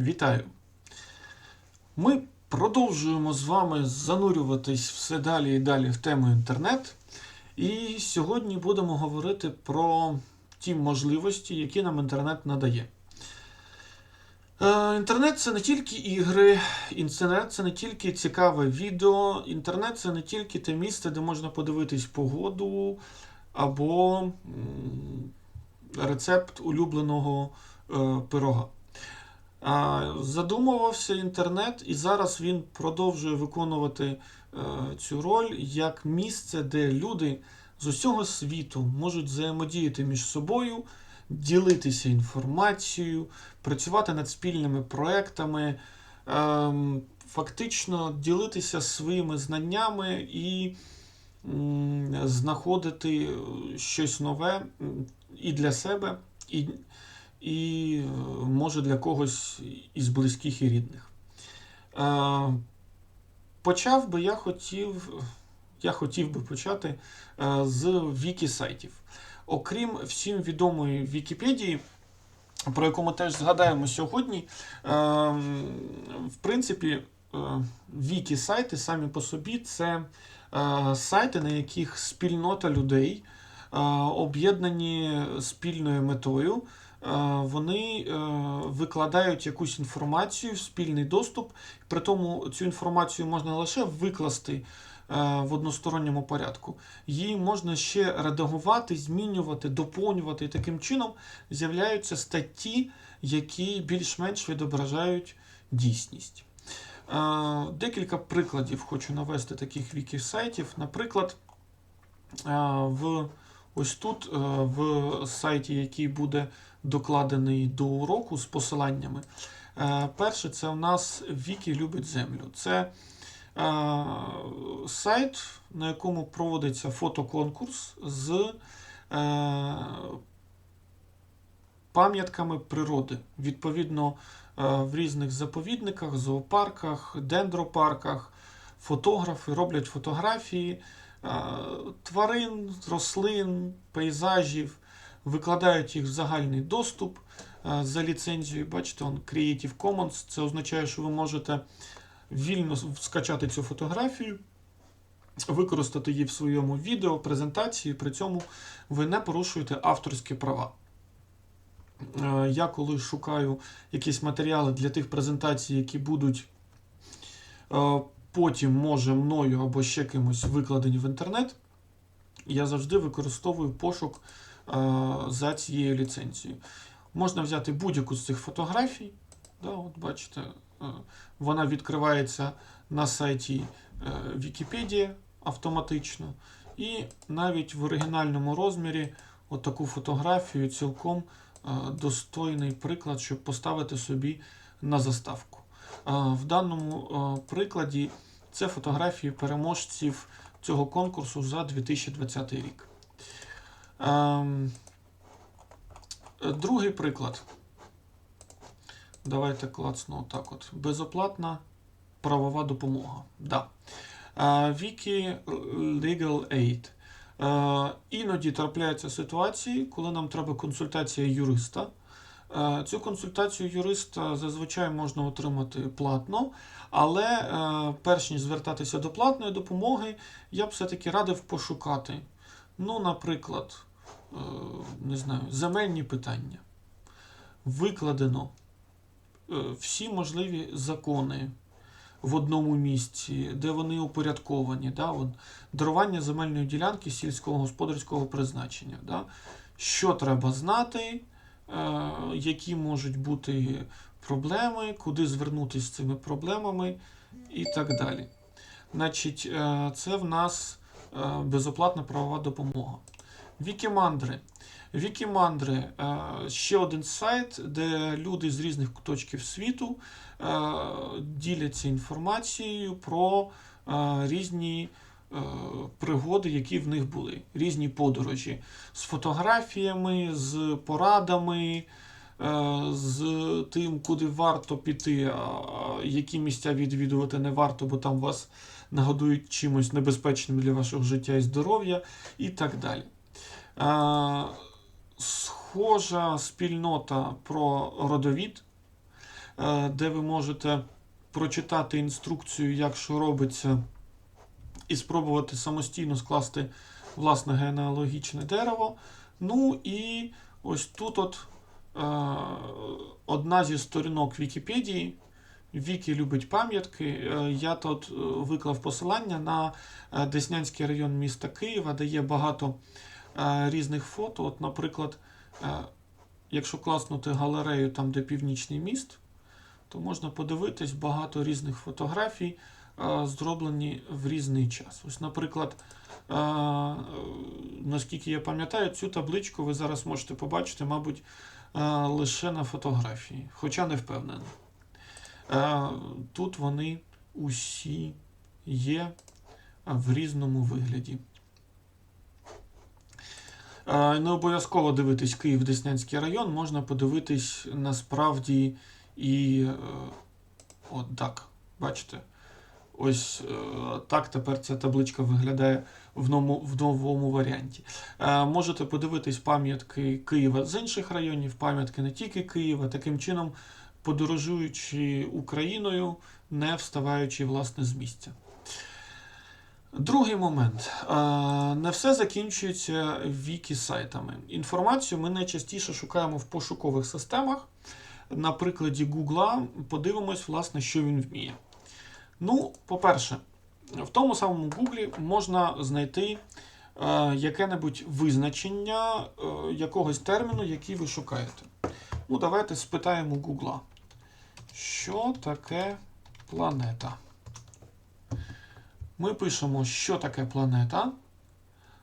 Вітаю! Ми продовжуємо з вами занурюватись все далі і далі в тему інтернет. І сьогодні будемо говорити про ті можливості, які нам інтернет надає. Е, Інтернет це не тільки ігри, інтернет це не тільки цікаве відео, інтернет це не тільки те місце, де можна подивитись погоду або рецепт улюбленого е, пирога. Задумувався інтернет, і зараз він продовжує виконувати е, цю роль як місце, де люди з усього світу можуть взаємодіяти між собою, ділитися інформацією, працювати над спільними проектами, ем, фактично ділитися своїми знаннями і знаходити щось нове і для себе, і і е, може для когось із близьких і рідних. Е, Почав би я хотів, я хотів би почати е, з вікі-сайтів. Окрім всім відомої Вікіпедії, про яку ми теж згадаємо сьогодні, в принципі, вікі-сайти самі по собі це сайти, на яких спільнота людей об'єднані спільною метою. Е, Вони е, викладають якусь інформацію в спільний доступ, при тому цю інформацію можна лише викласти е, в односторонньому порядку. Її можна ще редагувати, змінювати, доповнювати, і таким чином з'являються статті, які більш-менш відображають дійсність. Декілька прикладів хочу навести таких вікі-сайтів. Наприклад, в ось тут, в сайті, який буде докладений до уроку з посиланнями. Е, Перше, це у нас Вікі любить землю. Це е, сайт, на якому проводиться фотоконкурс з е, пам'ятками природи. Відповідно, в різних заповідниках, зоопарках, дендропарках фотографи роблять фотографії тварин, рослин, пейзажів, викладають їх в загальний доступ е, за ліцензією. Бачите, он Creative Commons. Це означає, що ви можете вільно скачати цю фотографію, використати її в своєму відео, презентації, при цьому ви не порушуєте авторські права. Е, Я коли шукаю якісь матеріали для тих презентацій, які будуть е, потім, може, мною або ще кимось викладені в інтернет, я завжди використовую пошук за цією ліцензією. Можна взяти будь-яку з цих фотографій. Да, от бачите, е, вона відкривається на сайті е, Вікіпедія автоматично. І навіть в оригінальному розмірі от таку фотографію цілком е, достойний приклад, щоб поставити собі на заставку. В даному прикладі це фотографії переможців цього конкурсу за 2020 рік. Е, Другий приклад. Давайте клацну отак от. Безоплатна правова допомога. Да. Е, Wiki Legal Aid. Е, Іноді трапляються ситуації, коли нам треба консультація юриста. Е, Цю консультацію юриста зазвичай можна отримати платно, але е, перш ніж звертатися до платної допомоги, я б все-таки радив пошукати. Ну, наприклад, е, не знаю, земельні питання. Викладено е, всі можливі закони в одному місці, де вони упорядковані. Да? От, дарування земельної ділянки сільського господарського призначення. Да? Що треба знати, е, які можуть бути проблеми, куди звернутися з цими проблемами і так далі. Значить, е, це в нас е, безоплатна правова допомога. Вікімандри. Вікімандри е, ще один сайт, де люди з різних куточків світу е, діляться інформацією про е, різні пригоди, які в них були, різні подорожі з фотографіями, з порадами, з тим, куди варто піти, які місця відвідувати не варто, бо там вас нагодують чимось небезпечним для вашого життя і здоров'я, і так далі. Е, Схожа спільнота про родовід е, де ви можете прочитати інструкцію, як що робиться, і спробувати самостійно скласти власне генеалогічне дерево. Ну і ось тут от е, одна зі сторінок Вікіпедії. Вікі любить пам'ятки. Я тут виклав посилання на Деснянський район міста Києва, де є багато різних фото. От, наприклад, е, якщо класнути галерею там, де північний міст, то можна подивитись багато різних фотографій, е, зроблені в різний час. Ось, наприклад, е, е, наскільки я пам'ятаю, цю табличку ви зараз можете побачити, мабуть, е, лише на фотографії, хоча не впевнений. Е, Тут вони усі є в різному вигляді. Не обов'язково дивитись Київ Деснянський район, можна подивитись насправді і е, от так. Бачите? Ось е, так тепер ця табличка виглядає в новому, в новому варіанті. Е, Можете подивитись пам'ятки Києва з інших районів, пам'ятки не тільки Києва, таким чином подорожуючи Україною, не вставаючи власне з місця. Другий момент. Не все закінчується вікі-сайтами. Інформацію ми найчастіше шукаємо в пошукових системах. На прикладі Гугла подивимось, власне, що він вміє. Ну, по-перше, в тому самому Гуглі можна знайти е, яке-небудь визначення е, якогось терміну, який ви шукаєте. Ну, давайте спитаємо Гугла. Що таке планета? Ми пишемо, що таке планета.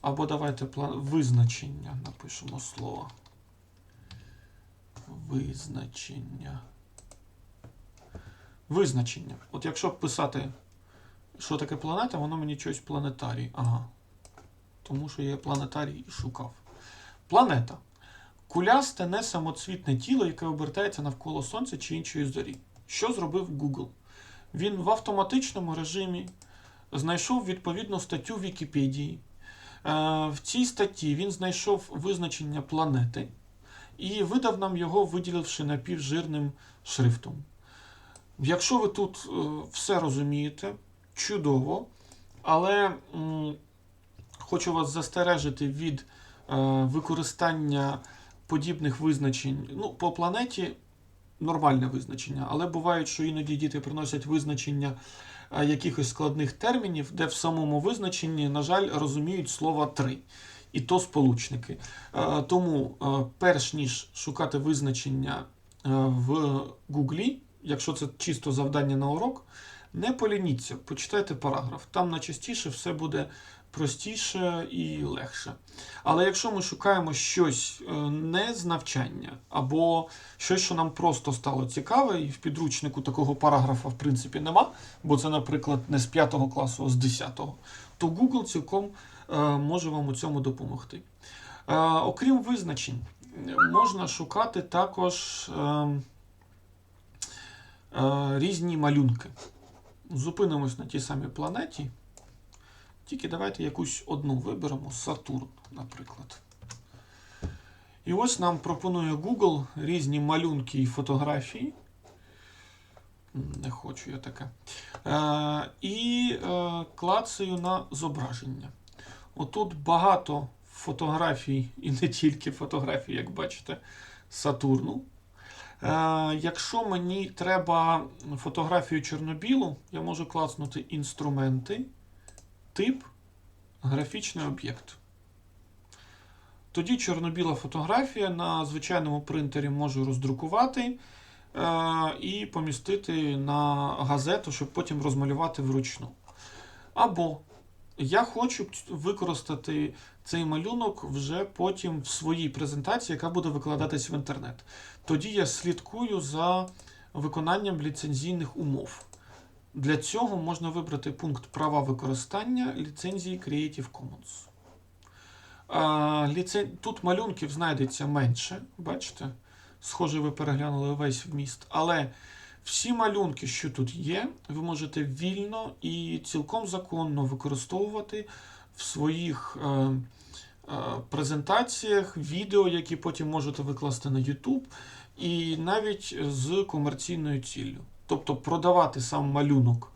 Або давайте визначення напишемо слово. Визначення. Визначення. От якщо писати, що таке планета, воно мені щось планетарій. Ага. Тому що я планетарій і шукав. Планета. Кулясте не самоцвітне тіло, яке обертається навколо Сонця чи іншої зорі. Що зробив Google? Він в автоматичному режимі знайшов відповідну статтю в Вікіпедії. Е, В цій статті він знайшов визначення планети і видав нам його, виділивши напівжирним шрифтом. Якщо ви тут е, все розумієте, чудово, але хочу вас застережити від е, використання подібних визначень. Ну, по планеті нормальне визначення, але бувають, що іноді діти приносять визначення якихось складних термінів, де в самому визначенні, на жаль, розуміють слова три. І то сполучники. Е, Тому, е, перш ніж шукати визначення е, в Гуглі, якщо це чисто завдання на урок, не полініться, почитайте параграф. Там найчастіше все буде простіше і легше. Але якщо ми шукаємо щось е, не з навчання, або щось, що нам просто стало цікаве, і в підручнику такого параграфа, в принципі, нема, бо це, наприклад, не з 5 класу, а з 10, то Google цілком е, може вам у цьому допомогти. Е, Окрім визначень, можна шукати також різні малюнки. Зупинимось на тій самій планеті. Тільки давайте якусь одну виберемо Сатурн, наприклад. І ось нам пропонує Google різні малюнки і фотографії. Не хочу я таке. Е, і е, клацаю на зображення. Отут багато фотографій, і не тільки фотографій, як бачите, Сатурну. Е, якщо мені треба фотографію чорнобілу, я можу клацнути інструменти, тип, графічний об'єкт. Тоді чорно-біла фотографія на звичайному принтері можу роздрукувати е, і помістити на газету, щоб потім розмалювати вручну. Або я хочу використати цей малюнок вже потім в своїй презентації, яка буде викладатись в інтернет. Тоді я слідкую за виконанням ліцензійних умов. Для цього можна вибрати пункт права використання ліцензії Creative Commons. Тут малюнків знайдеться менше, бачите? Схоже, ви переглянули весь вміст. Але всі малюнки, що тут є, ви можете вільно і цілком законно використовувати в своїх е, е, презентаціях, відео, які потім можете викласти на YouTube. і навіть з комерційною ціллю. Тобто продавати сам малюнок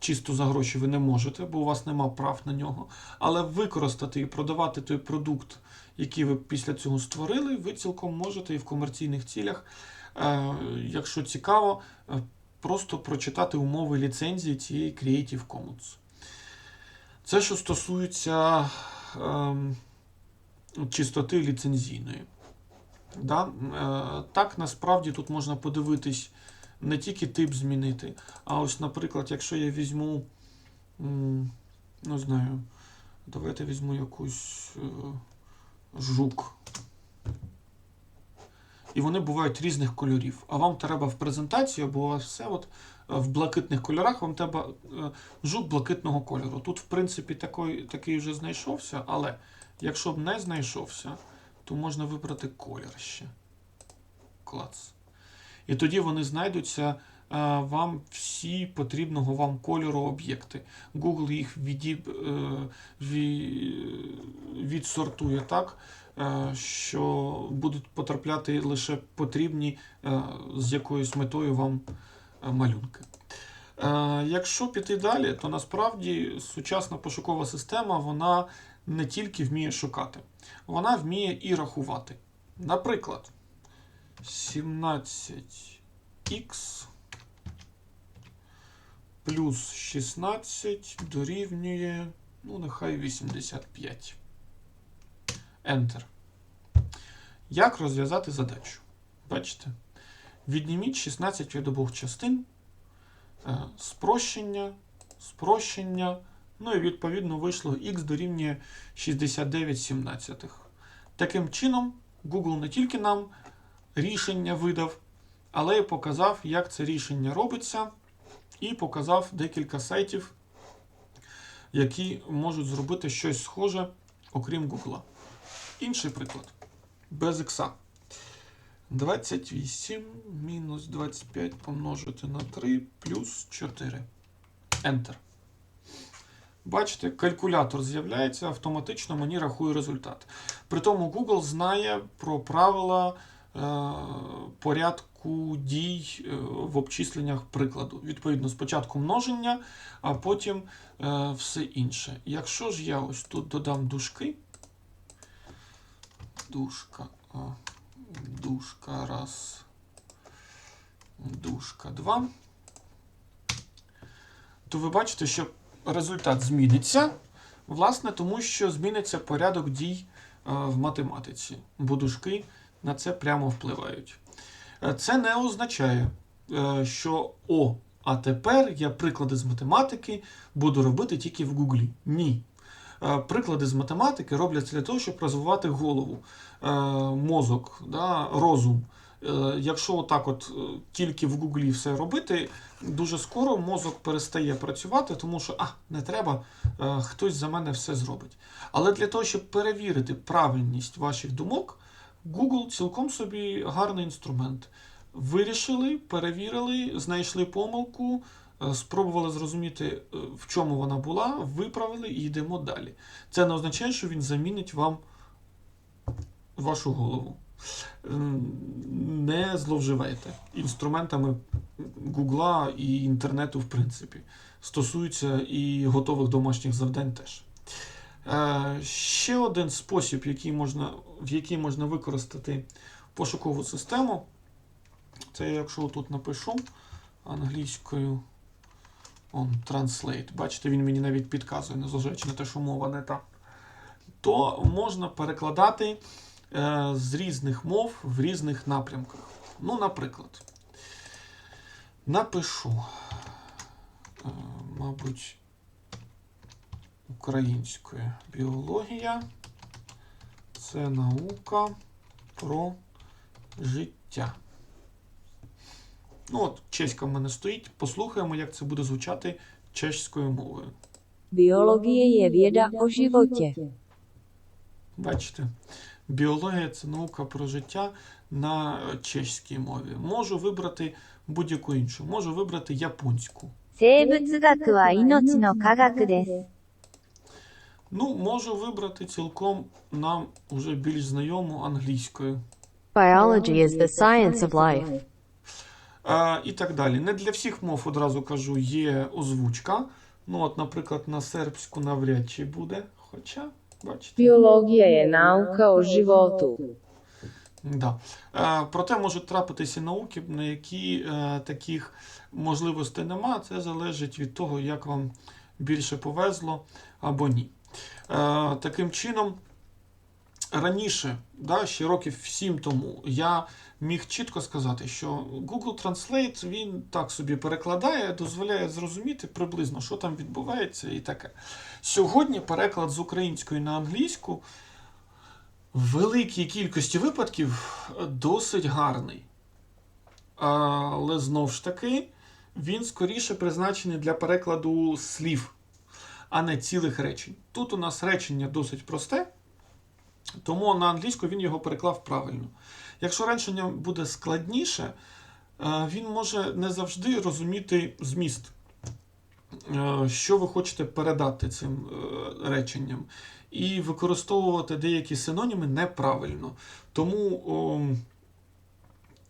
чисто за гроші ви не можете, бо у вас нема прав на нього. Але використати і продавати той продукт, який ви після цього створили, ви цілком можете і в комерційних цілях, е, якщо цікаво, е, просто прочитати умови ліцензії цієї Creative Commons. Це що стосується ем, чистоти ліцензійної. Да? Е, так, насправді тут можна подивитись не тільки тип змінити, а ось, наприклад, якщо я візьму, не знаю, давайте візьму якусь е, жук. І вони бувають різних кольорів. А вам треба в презентації, або все от е, в блакитних кольорах, вам треба е, жук блакитного кольору. Тут, в принципі, такий, такий вже знайшовся, але якщо б не знайшовся, то можна вибрати колір ще. Клац. І тоді вони знайдуться е, вам всі потрібного вам кольору об'єкти. Google їх відіб, е, відсортує так, е, що будуть потрапляти лише потрібні з якоюсь метою вам малюнки. Якщо піти далі, то насправді сучасна пошукова система вона не тільки вміє шукати, вона вміє і рахувати. Наприклад, 17х плюс 16 дорівнює, ну, нехай 85. Enter. Як розв'язати задачу? Бачите? Відніміть 16 від обох частин, е, спрощення, спрощення, ну і відповідно вийшло х дорівнює 69 сімнадцятих. Таким чином, Google не тільки нам рішення видав, але показав, як це рішення робиться, і показав декілька сайтів, які можуть зробити щось схоже, окрім Google. Інший приклад. Без ікса. 28 мінус 25 помножити на 3 плюс 4. Enter. Бачите, калькулятор з'являється, автоматично мені рахує результат. При тому Google знає про правила порядку дій е, в обчисленнях прикладу. Відповідно, спочатку множення, а потім е, все інше. Якщо ж я ось тут додам дужки, дужка, дужка раз, дужка два, то ви бачите, що результат зміниться, власне, тому що зміниться порядок дій е, в математиці, бо дужки на це прямо впливають. Е, Це не означає, е, що о, а тепер я приклади з математики буду робити тільки в Гуглі. Ні. Е, Приклади з математики робляться для того, щоб розвивати голову, мозок, розум. Якщо отак от тільки в Гуглі все робити, дуже скоро мозок перестає працювати, тому що а, не треба, хтось за мене все зробить. Але для того, щоб перевірити правильність ваших думок, Google цілком собі гарний інструмент. Вирішили, перевірили, знайшли помилку, е, спробували зрозуміти, е, в чому вона була, виправили і йдемо далі. Це не означає, що він замінить вам вашу голову. Не зловживайте інструментами Гугла і інтернету, в принципі. Стосується і готових домашніх завдань теж. Е, Ще один спосіб, який можна, в який можна використати пошукову систему, це я якщо тут напишу англійською on translate. Бачите, він мені навіть підказує, незважаючи на те, що мова не та. То можна перекладати е, з різних мов в різних напрямках. Ну, наприклад, напишу, е, мабуть, українською біологія це наука про життя. Ну, от, чеська в мене стоїть. Послухаємо, як це буде звучати чеською мовою. Biologie je věda o životě. Бачите, біологія це наука про життя на е, чеській мові. Можу вибрати будь-яку іншу, можу вибрати японську. 生物学は命の科学です。 Ну, можу вибрати цілком нам уже більш знайому англійською. Biology is the science of life. Е, і так далі. Не для всіх мов одразу кажу, є озвучка. Ну, от, наприклад, на сербську навряд чи буде. Хоча, бачите. Biologija je nauka o životu. Да. Е, проте можуть трапитися науки, на які е, таких можливостей нема. Це залежить від того, як вам більше повезло або ні. Е, таким чином, раніше, да, ще років 7 тому, я міг чітко сказати, що Google Translate він так собі перекладає, дозволяє зрозуміти приблизно, що там відбувається і таке. Сьогодні переклад з української на англійську в великій кількості випадків досить гарний. Але знову ж таки, він скоріше призначений для перекладу слів, а не цілих речень. Тут у нас речення досить просте, тому на англійську він його переклав правильно. Якщо речення буде складніше, е, він може не завжди розуміти зміст, е, що ви хочете передати цим е, реченням, і використовувати деякі синоніми неправильно. Тому о,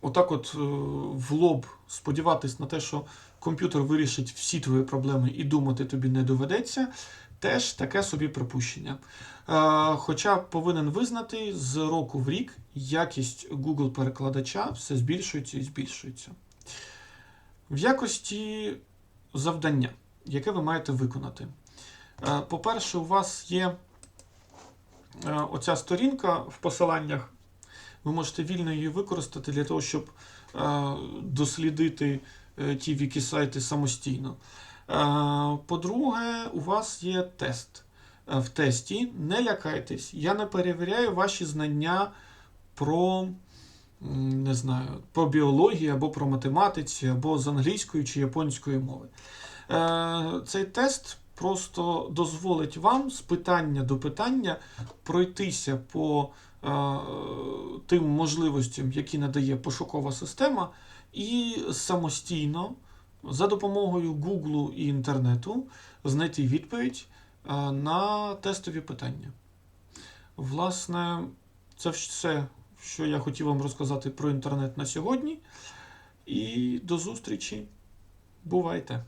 отак, от в лоб сподіватись на те, що комп'ютер вирішить всі твої проблеми і думати тобі не доведеться, теж таке собі припущення. Е, Хоча повинен визнати, з року в рік якість Google перекладача все збільшується і збільшується. В якості завдання, яке ви маєте виконати. Е, По-перше, у вас є е, оця сторінка в посиланнях. Ви можете вільно її використати для того, щоб дослідити ті вікі-сайти самостійно. Е, По-друге, у вас є тест. Е, В тесті не лякайтесь, я не перевіряю ваші знання про не знаю, по біології або про математиці, або з англійської чи японської мови. Е, Цей тест просто дозволить вам з питання до питання пройтися по е, тим можливостям, які надає пошукова система, і самостійно за допомогою Google і інтернету знайти відповідь е, на тестові питання. Власне, це все, що я хотів вам розказати про інтернет на сьогодні. І до зустрічі. Бувайте!